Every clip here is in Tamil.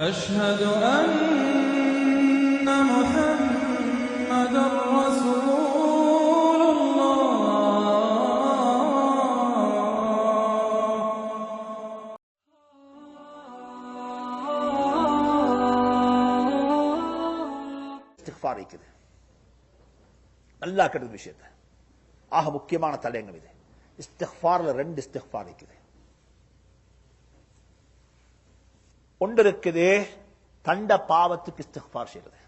أشهد أن محمد رسول الله. استغفاري كده. الله كده بشيء آه مكيمان تلين بده استغفار لرند استغفاري كده. ஒன்று இருக்குது தண்ட பாவத்துக்கு இஸ்திஃபார் செய்யறது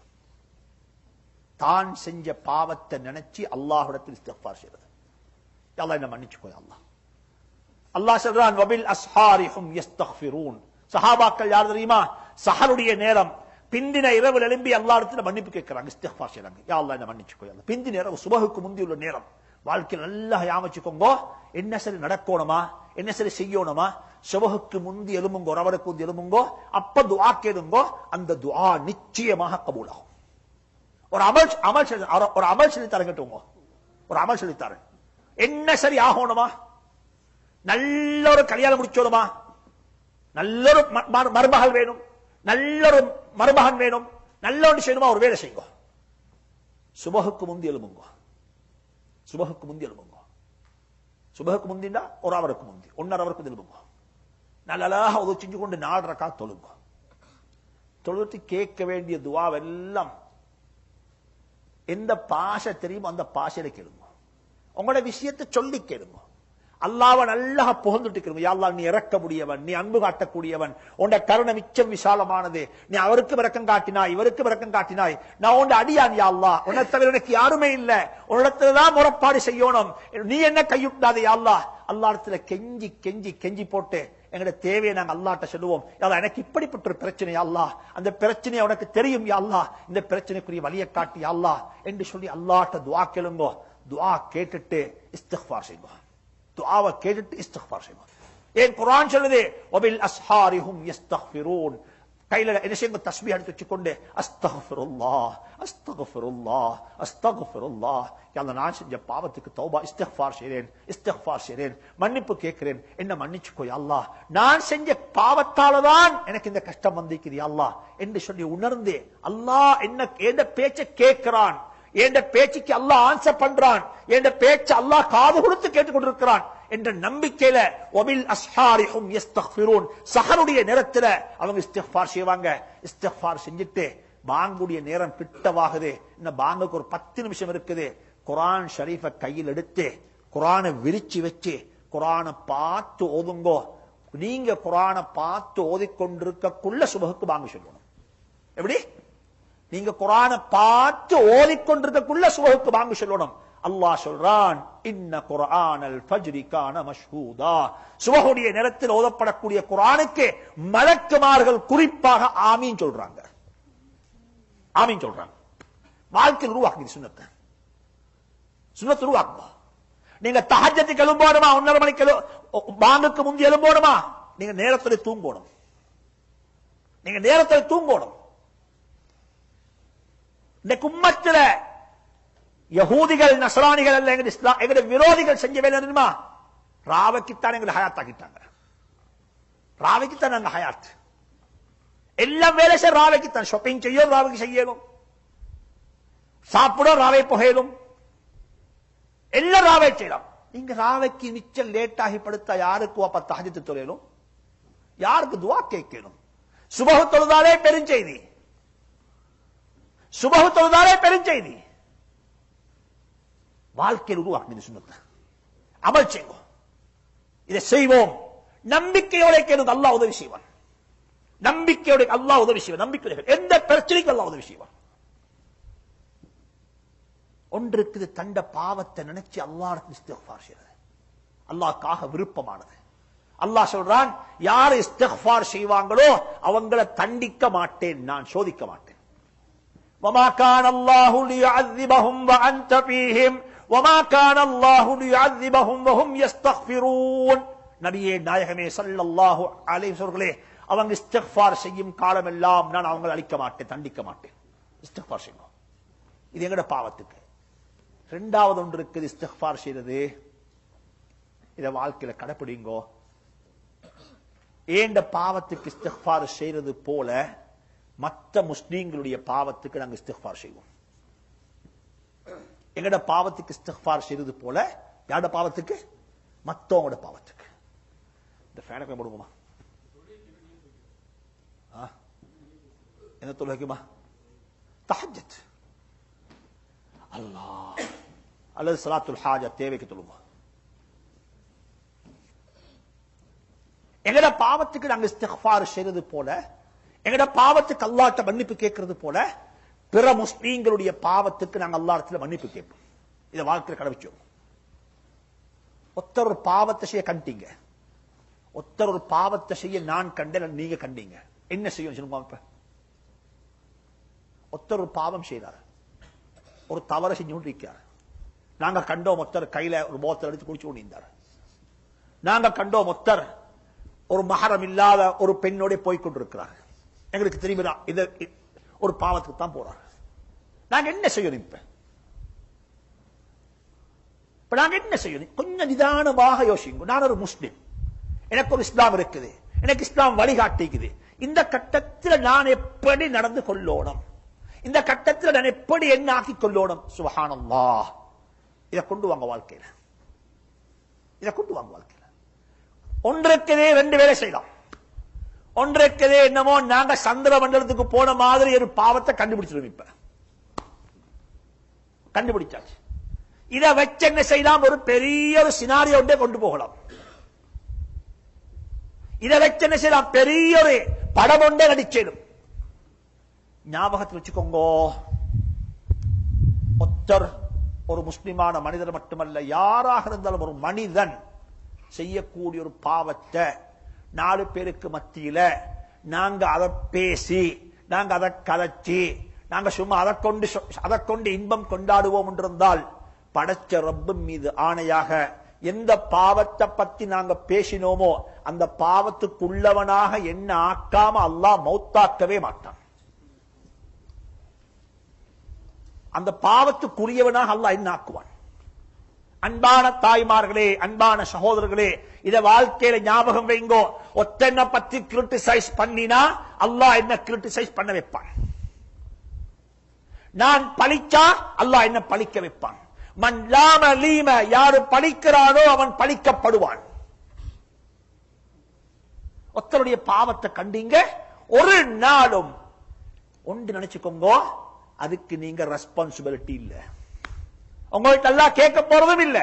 தான் செஞ்ச பாவத்தை நினைச்சு அல்லாஹ்விடத்தில் இஸ்திஃபார் செய்யறது யா என்ன மன்னிச்சுக்கோ யா அல்லாஹ். அல்லாஹ் சொல்றான் வபில் அஸ்ஹாரிஹும் யஸ்தக்ஃபிரூன். சஹாபாக்கள் யார் தெரியுமா? சஹருடைய நேரம். பிந்தின இரவு எழும்பி அல்லாஹ்விடத்துல மன்னிப்பு கேட்கிறாங்க இஸ்திஃபார் செய்யறாங்க யா அல்லாஹ் என்ன மன்னிச்சுக்கோ யா அல்லாஹ். பிந்தின இரவு சுபஹுக்கு முந்தி உள்ள நேரம். வாழ்க்கையில் நல்லா யாமச்சுக்கோங்க என்ன சரி நடக்கணுமா? என்ன சரி செய்யணுமா? சுபஹுக்கு முந்தி எலும்புங்கோ ரவருக்கு முந்தி எலும்புங்கோ அப்ப துவா கேளுங்கோ. அந்த துவா நிச்சயமாக கபூலாகும். ஒரு அமல் அமல் ஒரு அமல் சொல்லி தரங்கட்டுங்க ஒரு அமல் சொல்லி என்ன சரி ஆகணுமா? நல்ல ஒரு கல்யாணம் முடிச்சோடுமா நல்ல ஒரு மருமகள் வேணும். நல்ல ஒரு மருமகன் வேணும். நல்ல ஒன்று செய்யணுமா? ஒரு வேலை செய்யுங்க. சுபகுக்கு முந்தி எலும்புங்கோ சுபகுக்கு முந்தி எழுமுங்க சுபகுக்கு முந்திண்டா ஒரு அவருக்கு முந்தி ஒன்னரை அவருக்கு எழுமுங்க நல்லா உதவி செஞ்சு கொண்டு நாலு ரக்கா தொழுங்க. தொழுத்து கேட்க வேண்டிய துவாவெல்லாம் எந்த பாஷை தெரியுமோ அந்த பாஷையில கேளுங்க. உங்களோட விஷயத்தை சொல்லி கேளுங்க. அல்லாஹ்வை நல்லா புகழ்ந்துட்டு இருக்கிறோம் யா நீ இறக்க முடியவன் நீ அன்பு காட்டக்கூடியவன். உன்ட கருணை மிச்சம் விசாலமானது. நீ அவருக்கு விறக்கம் காட்டினாய் இவருக்கு விறக்கம் காட்டினாய். நான் உன்ட அடியான் யாழ்லா உன்னை தவிர எனக்கு யாருமே இல்ல. உன்னிடத்துலதான் முறப்பாடு செய்யணும். நீ என்ன கையுட்டாதே யாழ்லா அல்லா இடத்துல கெஞ்சி கெஞ்சி கெஞ்சி போட்டு எங்கட தேவையை நாங்க அல்லாட்ட சொல்லுவோம். எனக்கு இப்படிப்பட்ட ஒரு பிரச்சனை அல்லா அல்லாஹ். அந்த பிரச்சனையை உனக்கு தெரியும் யா அல்லாஹ். இந்த பிரச்சனைக்குரிய வழியை காட்டி அல்லா என்று சொல்லி அல்லாட்ட துவா கேளுங்கோ. துவா கேட்டுட்டு இஸ்திக்ஃபார் செய்வோம் துஆவை கேட்டுட்டு இஸ்திக்ஃபார் செய்யுங்க ஏன் குரான் சொல்லுது? ஒபில் அஸ்ஹாரிஹும் யஸ்தக்ஃபிரூன் கையில என்ன செய்யுங்க தஸ்பீஹ் எடுத்து வச்சுக்கொண்டு அஸ்தக்ஃபிருல்லாஹ் அஸ்தக்ஃபிருல்லாஹ் அஸ்தக்ஃபிருல்லாஹ் அந்த நான் செஞ்ச பாவத்துக்கு தௌபா இஸ்தஃபார் செய்கிறேன் இஸ்தஃபார் செய்கிறேன் மன்னிப்பு கேட்கிறேன். என்ன மன்னிச்சுக்கோ அல்லா நான் செஞ்ச பாவத்தால தான் எனக்கு இந்த கஷ்டம் வந்திருக்குது அல்லா என்று சொல்லி உணர்ந்து அல்லாஹ் என்ன எந்த பேச்சை கேட்கிறான்? என்ற பேச்சுக்கு அல்லாஹ் ஆன்சர் பண்றான். என்ற பேச்சு அல்லாஹ் காது கொடுத்து கேட்டுக் கொண்டிருக்கிறான் என்ற நம்பிக்கையில ஒபில் அஸ்ஹாரிஹும் யஸ்தக்ஃபிரூன் சஹருடைய நேரத்துல அவங்க இஸ்திக்ஃபார் செய்வாங்க. இஸ்திக்ஃபார் செஞ்சுட்டு பாங்குடைய நேரம் கிட்டவாகுது இன்னும் பாங்குக்கு ஒரு பத்து நிமிஷம் இருக்குது. குரான் ஷரீஃபை கையில் எடுத்து குரானை விரிச்சு வச்சு குரானை பார்த்து ஓதுங்கோ. நீங்க குரானை பார்த்து ஓதிக்கொண்டிருக்கக்குள்ள சுபகுக்கு பாங்கு சொல்லணும் எப்படி? நீங்க குரானை பார்த்து ஓதிக்கொண்டிருக்கக்குள்ள சுபகுக்கு வாங்க சொல்லணும். அல்லாஹ் சொல்றான் இன்ன குரானல் அல் ஃபஜ்ரி கான மஷ்ஹூதா. சுபகுடைய நேரத்தில் ஓதப்படக்கூடிய குரானுக்கு மலக்குமார்கள் குறிப்பாக ஆமீன் சொல்றாங்க. ஆமீன் சொல்றாங்க. வாழ்க்கையில் உருவாக்குது சுண்ணத்தை. சுண்ணத்து உருவாக்குமா? நீங்க தஹஜத்துக்கு எழும்போணுமா ஒன்னரை மணிக்கு எழு பாங்குக்கு முந்தி எழும்போணுமா நீங்க நேரத்தில் தூங்கணும். நீங்க நேரத்தில் தூங்கணும். இந்த கும்மத்துல யகூதிகள் நசராணிகள் அல்ல எங்க இஸ்லாம் எங்க விரோதிகள் செஞ்ச வேலை தெரியுமா? ராவைக்குத்தான் எங்களை ஹயாத் ஆக்கிட்டாங்க ராவைக்குத்தான் நாங்க ஹயாத். எல்லாம் வேலை செய்ய ராவைக்குத்தான். ஷாப்பிங் செய்யும் ராவைக்கு செய்யணும் சாப்பிடும் ராவை புகையிலும். எல்லாம் ராவை செய்யலாம். நீங்க ராவைக்கு நிச்சயம் லேட் ஆகி படுத்தா யாருக்கு அப்ப தகஜத்து தொழிலும் யாருக்கு துவா கேட்கணும்? சுபகு தொழுதாலே பெருஞ்செய்தி. சுபகு தொழுதாலே பெருஞ்செய்தி. வாழ்க்கையில் உருவாக்குது சுண்ணத்தை. அமல் செய்வோம். இதை செய்வோம். நம்பிக்கையோட கேட்டு அல்லாஹ் உதவி செய்வான். நம்பிக்கையோட அல்லாஹ் உதவி செய்வான். நம்பிக்கை எந்த பிரச்சனைக்கும் அல்லா உதவி செய்வான். ஒன்று தண்ட பாவத்தை நினைச்சு அல்லாஹ் இஸ்திக்ஃபார் செய்யறது. அல்லாக்காக விருப்பமானது. அல்லாஹ் சொல்றான் யார் இஸ்திக்ஃபார் செய்வாங்களோ அவங்கள தண்டிக்க மாட்டேன் நான் சோதிக்க மாட்டேன். وما كان الله ليعذبهم وأنت فيهم وما كان الله ليعذبهم وهم يستغفرون நபியே நாயகமே ஸல்லல்லாஹு அலைஹி வஸல்லே அவங்க இஸ்திக்ஃபார் செய்யும் காலமெல்லாம் நான் அவங்களை அழிக்க மாட்டேன் தண்டிக்க மாட்டேன் இஸ்திக்ஃபார் செய்யணும் இது எங்கட பாவத்துக்கு ரெண்டாவது ஒன்று இருக்குது இஸ்திக்ஃபார் செய்யறது இத வாழ்க்கையில கடைப்பிடிங்கோ ஏண்ட பாவத்துக்கு இஸ்திஃபார் செய்யறது போல மத்த முஸ்லீம்களுடைய பாவத்துக்கு நாங்க இஸ்திஃபார் செய்வோம். எங்கட பாவத்துக்கு இஸ்திஃபார் செய்தது போல யாரோட பாவத்துக்கு? மத்தவங்களோட பாவத்துக்கு. இந்த ஃபேனை கொஞ்சம் என்ன தொழில் தஹஜத் அல்லாஹ். அல்லது சலாத்துல் ஹாஜா தேவைக்கு தொழுவோம் எங்கட பாவத்துக்கு நாங்க இஸ்திஃபார் செய்தது போல எங்கட பாவத்துக்கு அல்லாட்ட மன்னிப்பு கேட்கறது போல பிற முஸ்லீம்களுடைய பாவத்துக்கு நாங்க அல்லாடத்துல மன்னிப்பு கேட்போம். இதை வாழ்க்கையில கடவுச்சோம் ஒத்தர் ஒரு பாவத்தை செய்ய கண்டீங்க. ஒத்தர் ஒரு பாவத்தை செய்ய நான் கண்டேன் நீங்க கண்டீங்க. என்ன செய்யும் சொல்லுங்க இப்ப ஒத்தர் ஒரு பாவம் செய்தார். ஒரு தவறு செஞ்சு கொண்டிருக்கிறார். நாங்க கண்டோம் ஒத்தர் கையில ஒரு போத்தல் எடுத்து குடிச்சு கொண்டிருந்தார். நாங்க கண்டோம் ஒத்தர் ஒரு மகரம் இல்லாத ஒரு பெண்ணோட போய் கொண்டிருக்கிறார். எங்களுக்கு தெரியுமா இது ஒரு பாவத்துக்கு தான் போறார் நாங்க என்ன செய்யணும் இப்ப? இப்ப நாங்க என்ன செய்யணும்? கொஞ்சம் நிதானமாக யோசிங்க. நான் ஒரு முஸ்லிம். எனக்கு ஒரு இஸ்லாம் இருக்குது. எனக்கு இஸ்லாம் வழிகாட்டிக்குது. இந்த கட்டத்தில் நான் எப்படி நடந்து கொள்ளோணும்? இந்த கட்டத்தில் நான் எப்படி என்ன ஆக்கி கொள்ளோணும்? வா இதை கொண்டு வாங்க வாழ்க்கையில. இதை கொண்டு வாங்க வாழ்க்கையில. ஒன்றுக்குதே ரெண்டு வேலை செய்யலாம். ஒன்றைக்கதே என்னமோ நாங்க சந்திர மண்டலத்துக்கு போன மாதிரி ஒரு பாவத்தை கண்டுபிடிச்சிடும் இப்ப. கண்டுபிடிச்சாச்சு. இதை வச்சு என்ன செய்யலாம்? ஒரு பெரிய ஒரு சினாரியோ ஒன்றே கொண்டு போகலாம். இதை வச்சு என்ன செய்யலாம்? பெரிய ஒரு படம் ஒன்றே நடிச்சிடும். ஞாபகத்தில் வச்சுக்கோங்க. ஒத்தர் ஒரு முஸ்லிமான மனிதர் மட்டுமல்ல யாராக இருந்தாலும் ஒரு மனிதன் செய்யக்கூடிய ஒரு பாவத்தை நாலு பேருக்கு மத்தியில நாங்க அதை பேசி நாங்க அதை கதைச்சி நாங்க சும்மா அதை கொண்டு அதை கொண்டு இன்பம் கொண்டாடுவோம் என்றிருந்தால் படைச்ச ரப்பின் மீது ஆணையாக எந்த பாவத்தை பத்தி நாங்க பேசினோமோ அந்த பாவத்துக்குள்ளவனாக என்ன ஆக்காம அல்லாஹ் மௌத்தாக்கவே மாட்டான். அந்த பாவத்துக்குரியவனாக அல்லாஹ் என்ன ஆக்குவான்? அன்பான தாய்மார்களே அன்பான சகோதரர்களே இத வாழ்க்கையில ஞாபகம் வைங்கோ. ஒத்தனை பத்தி கிரிட்டிசைஸ் பண்ணினா அல்லாஹ் என்ன கிரிட்டிசைஸ் பண்ண வைப்பான்? நான் பழிச்சா அல்லாஹ் என்ன பழிக்க வைப்பான்? மன் லாம லீம யாரு பழிக்கிறானோ அவன் பழிக்கப்படுவான். ஒத்தருடைய பாவத்தை கண்டீங்க ஒரு நாளும் ஒன்று நினைச்சுக்கோங்க அதுக்கு நீங்க ரெஸ்பான்சிபிலிட்டி இல்ல. உங்கள்கிட்ட எல்லாம் கேட்க போறதும் இல்ல.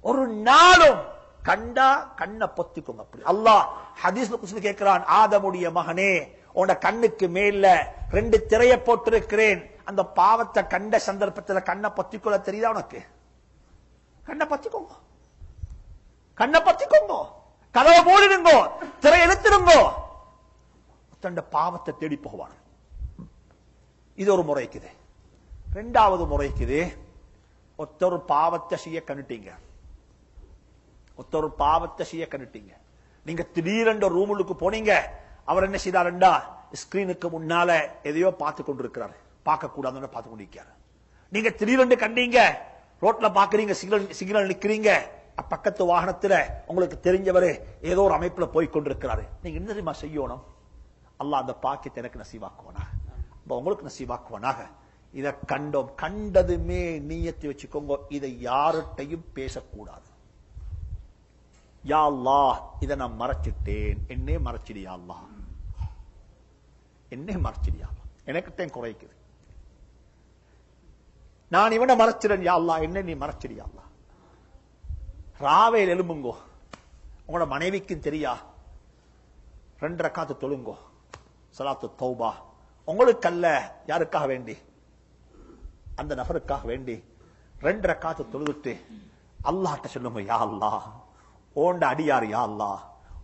ஒரு நாளும் கண்டா கண்ணை பொத்திக்கோங்க அப்படி. அல்லாஹ் ஹதீஸ்ல கேட்கிறான் ஆதமுடைய மகனே உன கண்ணுக்கு மேல ரெண்டு திரைய போட்டிருக்கிறேன். அந்த பாவத்தை கண்ட சந்தர்ப்பத்தில் கண்ணை பொத்திக்கொள்ள தெரியுதா உனக்கு? கண்ணை பத்திக்கோங்க. கண்ணை பத்திக்கோங்க. கதவை மூடிடுங்கோ. திரை எழுத்திருங்கோ தண்ட பாவத்தை தேடி போவான். இது ஒரு முறைக்குது ரெண்டாவது முறைக்குது ஒத்தொரு பாவத்தை செய்ய கண்டுட்டீங்க. ஒத்தொரு பாவத்தை செய்ய கண்டுட்டீங்க. நீங்க திடீரென்ற ரூமுக்கு போனீங்க அவர் என்ன செய்தாருண்டா? ஸ்கிரீனுக்கு முன்னால எதையோ பார்த்து கொண்டிருக்கிறார். பார்க்க கூடாதுன்னு பார்த்து கொண்டிருக்கிறார். நீங்க திடீரென்று கண்டீங்க ரோட்ல பாக்குறீங்க சிக்னல் சிக்னல் நிக்கிறீங்க பக்கத்து வாகனத்துல உங்களுக்கு தெரிஞ்சவரு ஏதோ ஒரு அமைப்புல போய் கொண்டிருக்கிறாரு. நீங்க என்ன தெரியுமா செய்யணும்? அல்லாஹ் அந்த பாக்கியத்தை எனக்கு நசீவாக்குவனாக. உங்களுக்கு நசீவாக்குவனாக. இத கண்டோம். கண்டதுமே நீயத்தை வச்சுக்கோங்க. இதை யார்கிட்டையும் பேசக்கூடாது. யா இதை நான் மறைச்சிட்டேன். என்னே மறைச்சிடு என்னே மறைச்சிடு யா எனக்கிட்டையும் குறைக்குது. நான் இவனை மறைச்சிடன் யா என்ன நீ மறைச்சிடு ராவையில் எலும்புங்கோ உங்களோட மனைவிக்கும் தெரியா? ரெண்டு காத்து தொழுங்கோ. சலாத்து தௌபா. உங்களுக்கு அல்ல யாருக்காக வேண்டி? அந்த நபருக்காக வேண்டி ரெண்டு ரக்காத்து தொழுதுட்டு அல்லாட்ட சொல்லுங்க யா அல்லாஹ் ஓண்ட அடியார் யா அல்லா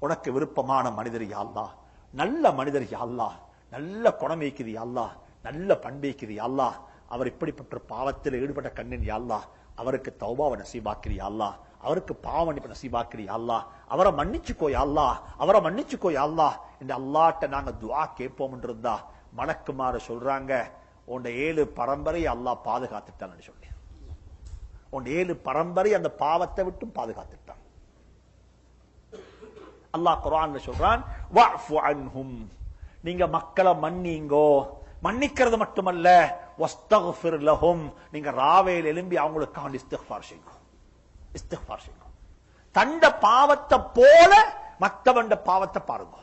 உனக்கு விருப்பமான மனிதர் யா அல்லா நல்ல மனிதர் யா அல்லாஹ் நல்ல குணமைக்குது யா அல்லா நல்ல பண்பைக்குது யா அல்லாஹ் அவர் இப்படிப்பட்ட பாவத்தில் ஈடுபட்ட கண்ணின் யா அல்லா அவருக்கு தௌபாவை நசீபாக்கிறியா அல்லா அவருக்கு பாவ மன்னிப்பு நசீபாக்கிறியா அவரை மன்னிச்சுக்கோ அல்லா அவரை மன்னிச்சுக்கோ அல்லா இந்த அல்லாட்ட நாங்க துவா கேட்போம் இருந்தா மணக்குமாறு சொல்றாங்க. உன் ஏழு பரம்பரை அல்லாஹ் பாதுகாத்துட்டான் சொல்லி உன் ஏழு பரம்பரை அந்த பாவத்தை விட்டும் பாதுகாத்துட்டான். அல்லாஹ் குரான் சொல்றான் நீங்க மக்களை மன்னிங்கோ. மன்னிக்கிறது மட்டுமல்ல நீங்க ராவையில் எழும்பி அவங்களுக்காக இஸ்திஃபார் செய்யும் இஸ்திஃபார் செய்யும் தண்ட பாவத்தை போல மத்தவண்ட பாவத்தை பாருங்க.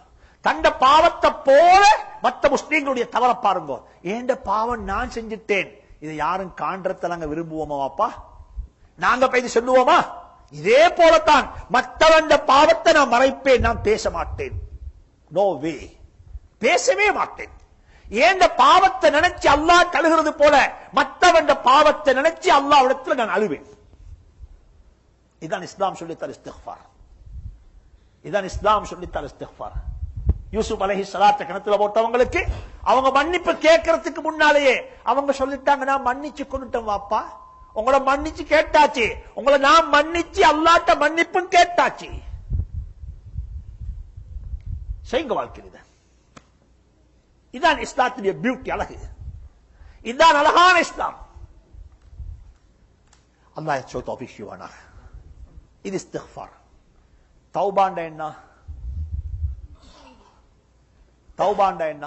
தண்ட பாவத்தை போல மத்த முஸ்லீம்களுடைய தவற பாருங்க. ஏண்ட பாவம் நான் செஞ்சுட்டேன். இதை யாரும் காண்றத நாங்க விரும்புவோமா அப்பா நாங்க போய் சொல்லுவோமா? இதே போலத்தான். மற்றவன் பாவத்தை நான் மறைப்பேன் நான் பேச மாட்டேன். நோ வே பேசவே மாட்டேன். ஏந்த பாவத்தை நினைச்சு அல்லாஹ் கழுகிறது போல மற்றவன் பாவத்தை நினைச்சு அல்லாஹ் இடத்துல நான் அழுவேன். இதான் இஸ்லாம் சொல்லித்தார் இஸ்திஃபார் இதான் இஸ்லாம் சொல்லித்தார் இஸ்திஃபார் யூசுப் அலஹி சலாத்த கிணத்துல போட்டவங்களுக்கு அவங்க மன்னிப்பு கேட்கறதுக்கு முன்னாலேயே அவங்க சொல்லிட்டாங்க நான் மன்னிச்சு கொண்டுட்டேன் வாப்பா. உங்களை மன்னிச்சு கேட்டாச்சு. உங்களை நான் மன்னிச்சு அல்லாட்ட மன்னிப்பும் கேட்டாச்சு. செய்ங்க வாழ்க்கை இதான் இஸ்லாத்துடைய பியூட்டி அழகு. இதுதான் அழகான இஸ்லாம். அல்லாஹ் சோ தௌஃபீக் செய்வானாக. இது இஸ்திக்ஃபார். தௌபாண்ட என்ன? தௌபாண்ட என்ன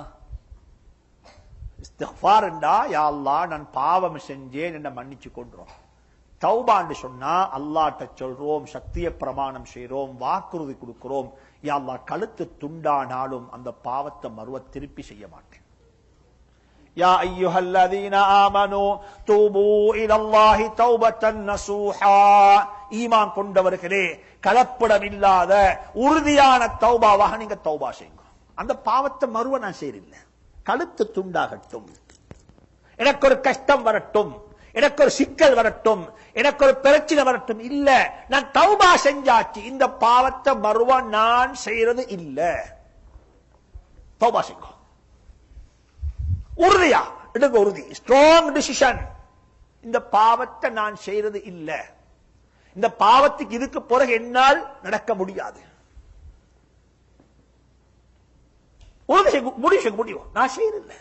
இஸ்திக்ஃபார் என்றா யா அல்லாஹ் நான் பாவம் செஞ்சேன் என்ன மன்னிச்சு கொண்டுறோம் தௌபாண்டு சொன்னா அல்லாட்ட சொல்றோம் சத்திய பிரமாணம் செய்றோம் வாக்குறுதி கொடுக்கிறோம் யா அல்லாஹ் கழுத்து துண்டானாலும் அந்த பாவத்தை மறுவ திருப்பி செய்ய மாட்டேன் يا أيها الذين آمنوا توبوا إلى الله توبة نصوحا ஈமான் கொண்டவர்களே கலப்படம் இல்லாத உறுதியான தௌபாவாக நீங்க தௌபா செய்யுங்க அந்த பாவத்தை மறுவ நான் செய்யறேன் கழுத்து துண்டாகட்டும். எனக்கு ஒரு கஷ்டம் வரட்டும். எனக்கு ஒரு சிக்கல் வரட்டும். எனக்கு ஒரு பிரச்சனை வரட்டும். இல்ல. நான் தௌபா செஞ்சாச்சு. இந்த பாவத்தை மறுவ நான் செய்யறது இல்ல. தௌபா செய்வோம் உறுதியா? எடுங்க உறுதி. ஸ்ட்ராங் டிசிஷன் இந்த பாவத்தை நான் செய்யறது இல்ல. இந்த பாவத்துக்கு இதுக்கு பிறகு என்னால் நடக்க முடியாது. உறுதி செய்ய முடிவு செய்ய முடியும் நான் செய்யறதில்ல.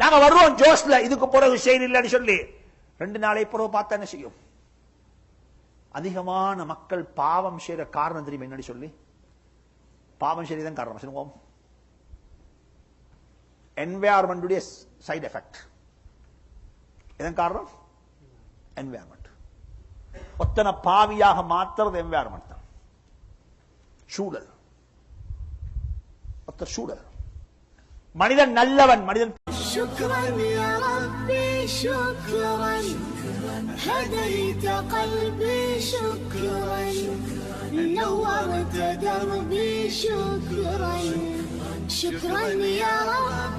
நாங்க வருவோம் ஜோஸ்ல இதுக்கு பிறகு செய்யறதில்லைன்னு சொல்லி. ரெண்டு நாளை பிறகு பார்த்தா என்ன செய்யும்? அதிகமான மக்கள் பாவம் செய்யற காரணம் தெரியும் என்னன்னு சொல்லி? பாவம் செய்யறதுதான் காரணம். சொல்லுவோம் என்வாயர்மெண்டுடைய சைடு எஃபெக்ட் இதன் காரணம்? என்வாயர்மெண்ட் ஒத்தனை பாவியாக மாத்துறது என்வாயர்மெண்ட் தான். சூழல். ஒத்த சூழல். மனிதன் நல்லவன் மனிதன் شكرا يا ربي شكرا هديت قلبي شكرا نورت دربي شكرا شكرا يا رب